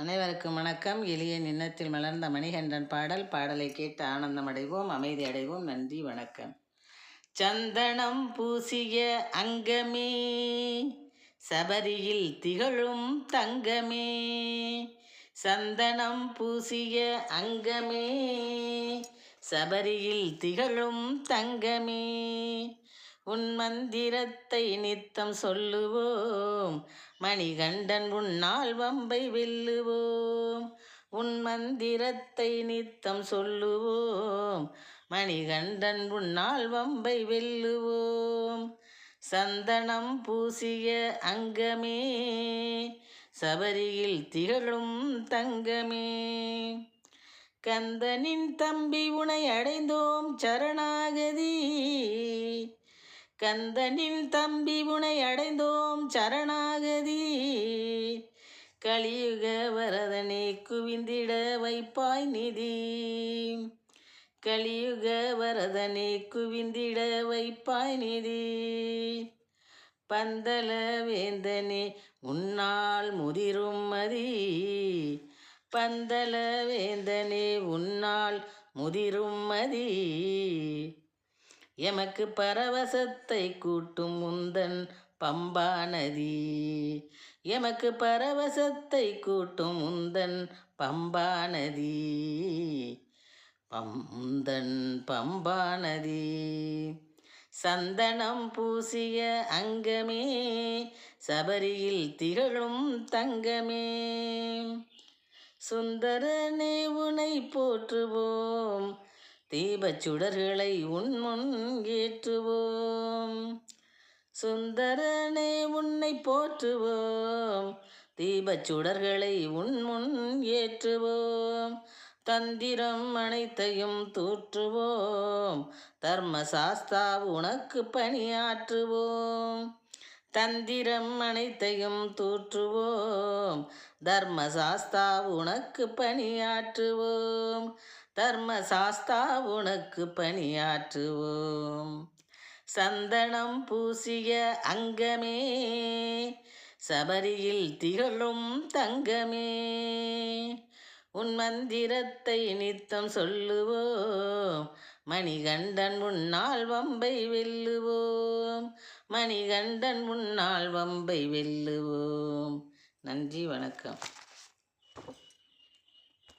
அனைவருக்கும் வணக்கம். எளிய நின்னத்தில் மலர்ந்த மணிகண்டன் பாடல். பாடலை கேட்டு ஆனந்தம் அடைவோம். அமைதி அடைவோம். நன்றி. வணக்கம். சந்தனம் பூசிய அங்கமே சபரியில் திகழும் தங்கமே சந்தனம் பூசிய அங்கமே சபரியில் திகழும் தங்கமே உன் மந்திரத்தை நித்தம் சொல்லுவோம். மணிகண்டன் உன்னால் வம்பை வெல்லுவோம். உன் மந்திரத்தை நித்தம் சொல்லுவோம். மணிகண்டன் உன்னால் வம்பை வெல்லுவோம். சந்தனம் பூசிய அங்கமே சபரியில் திகழும் தங்கமே. கந்தனின் தம்பி உனை அடைந்தோம் சரணாகதி. கந்தனின் தம்பி உனை அடைந்தோம் சரணாகதி. கலியுக வரதனை குவிந்திட வைப்பாய் நிதி. கலியுக வரதனை குவிந்திட வைப்பாய் நிதி. பந்தல வேந்தனே உன்னால் முதிரும் மதி. பந்தல வேந்தனே உன்னால் முதிரும் மதி. எமக்கு பரவசத்தை கூட்டும் முந்தன் பம்பா நதி எமக்கு பரவசத்தை கூட்டும் முந்தன் பம்பா நதி பந்தன் பம்பா நதி சந்தனம் பூசிய அங்கமே சபரியில் திகழும் தங்கமே. சுந்தரனே உனை போற்றுவோம். தீபச் சுடர்களை உன்முன் ஏற்றுவோம். சுந்தரனே உன்னை போற்றுவோம். தீபச் சுடர்களை உன்முன் ஏற்றுவோம். தந்திரம் அனைத்தையும் தூற்றுவோம். தர்மசாஸ்தா உனக்கு பணியாற்றுவோம். தந்திரம் அனைத்தையும் தூற்றுவோம். தர்மசாஸ்தா உனக்கு பணியாற்றுவோம். தர்மசாஸ்தா உனக்கு பணியாற்றுவோம். சந்தனம் பூசிய அங்கமே சபரியில் திகழும் தங்கமே. உன் மந்திரத்தை நித்தம் சொல்லுவோம். மணிகண்டன் உன்னால் வம்பை வெல்லுவோம். மணிகண்டன் முன்னால் வம்பை வெல்லுவோம். நன்றி வணக்கம்.